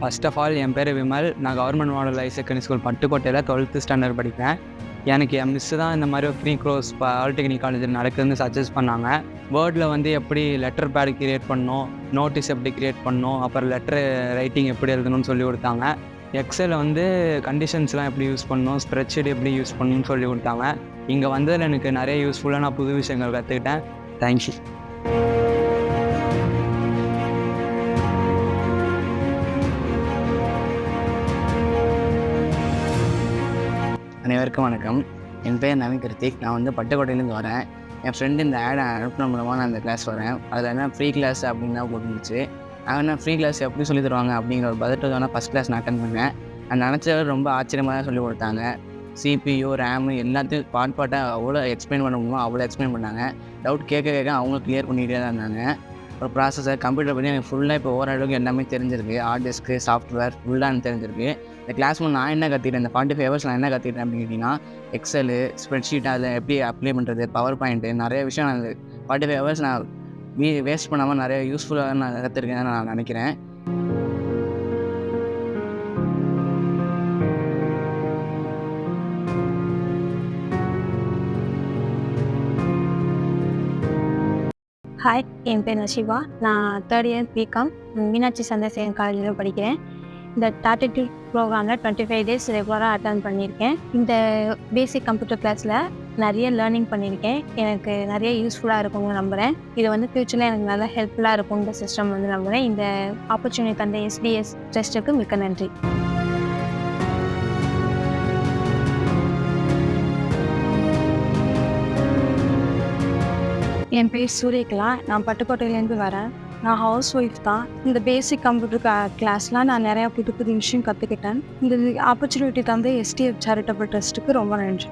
First of all என் பேர் விமல். நான் government model high secondary school பட்டுக்கோட்டையில் twelfth standard படிக்கிறேன். எனக்கு என் மிஸ்ஸு தான் இந்த மாதிரி ஃப்ரீ க்ரோஸ் பாலிடெக்னிக் காலேஜில் நடக்குதுன்னு சஜஸ்ட் பண்ணாங்க. வேர்டில் வந்து எப்படி லெட்டர் பேட் கிரியேட் பண்ணணும் நோட்டீஸ் எப்படி கிரியேட் பண்ணணும் அப்புறம் லெட்டர் ரைட்டிங் எப்படி எழுதணும்னு சொல்லி கொடுத்தாங்க. எக்ஸலில் வந்து கண்டிஷன்ஸ்லாம் எப்படி யூஸ் பண்ணணும் ஸ்ப்ரெட்ஷீட் எப்படி யூஸ் பண்ணணும்னு சொல்லி கொடுத்தாங்க. இங்கே வந்ததில் எனக்கு நிறைய யூஸ்ஃபுல்லாக நான் புது விஷயங்கள் கற்றுக்கிட்டேன் தேங்க்யூ அனைவருக்கும் வணக்கம். என் பேர் நவீன் கிருத்திக். நான் வந்து பட்டுக்கோட்டையிலேருந்து வரேன். என் ஃப்ரெண்டு இந்த ஆடை அனுப்பின மூலமாக நான் இந்த கிளாஸ் வரேன். அதில் என்ன ஃப்ரீ கிளாஸ் அப்படின்னு தான் போட்டுருந்துச்சு. நான் என்ன ஃப்ரீ கிளாஸ் எப்படி சொல்லி தருவாங்க அப்படிங்கிற ஒரு பதட்டத்தோட ஃபஸ்ட் கிளாஸ் நான் அட்டன் பண்ணேன். நான் நினச்சத ரொம்ப ஆச்சரியமாக தான் சொல்லி கொடுத்தாங்க. சிபியூ ரேமு எல்லாத்தையும் பார்ட் பார்ட்டாக அவ்வளோ எக்ஸ்பிளைன் பண்ண முடியுமோ அவ்வளோ எக்ஸ்பிளைன் பண்ணாங்க. டவுட் கேட்க கேட்க அவங்க கிளியர் பண்ணிகிட்டே தான் இருந்தாங்க. ஒரு ப்ராசஸர் கம்ப்யூட்டர் பற்றி எனக்கு ஃபுல்லாக இப்போ ஓரளவுக்கு எல்லாமே தெரிஞ்சிருக்கு. ஹார்ட் டிஸ்க்கு சாஃப்ட்வேர் ஃபுல்லாக எனக்கு தெரிஞ்சிருக்கு. இந்த கிளாஸ் நான் என்ன கற்றுக்கிட்டேன் இந்த ஃபார்ட்டி ஃபைவ் ஹவர்ஸ் நான் என்ன கற்றுக்கிட்டேன் அப்படின்னு கேட்டிங்கன்னா எக்ஸலு ஸ்ப்ரெட்ஷீட் அதில் எப்படி அப்ளை பண்ணுறது பவர் பாயிண்ட்டு நிறைய விஷயம் நான் ஃபார்ட்டி ஃபைவ் ஹவர்ஸ் நான் வீ வேஸ்ட் பண்ணாமல் நிறைய யூஸ்ஃபுல்லாக நான் கற்றுருக்கேன் நான் நினைக்கிறேன். ஹாய் என் பேர் சிவா நான் third year BCom Meenakshi Chandrasekar காலேஜில் படிக்கிறேன். இந்த டாட்டிடியூட் ப்ரோக்ராமில் டுவெண்ட்டி ஃபைவ் டேஸ் ரெகுலராக அட்டன் பண்ணியிருக்கேன். இந்த பேசிக் கம்ப்யூட்டர் கிளாஸில் நிறைய லேர்னிங் பண்ணியிருக்கேன். எனக்கு நிறைய யூஸ்ஃபுல்லாக இருக்கும்னு நம்புகிறேன் இது வந்து ஃப்யூச்சரில் எனக்கு நல்லா ஹெல்ப்ஃபுல்லாக இருக்கும் இந்த சிஸ்டம் வந்து நம்புகிறேன் இந்த ஆப்பர்ச்சுனிட்டி தந்த எஸ்டிஎஸ் ட்ரஸ்ட்டுக்கு மிக்க நன்றி. என் பேர் சூரியகலா. நான் பட்டுக்கோட்டையிலேருந்து வரேன். நான் ஹவுஸ் ஒய்ஃப் தான். இந்த பேசிக் கம்ப்யூட்டர் கிளாஸ்லாம் நான் நிறையா புது புது விஷயம் கற்றுக்கிட்டேன் இந்த ஆப்பர்ச்சுனிட்டி தந்து எஸ்டிஎஃப் சேரிட்டபிள் ட்ரஸ்ட்டுக்கு ரொம்ப நன்றி.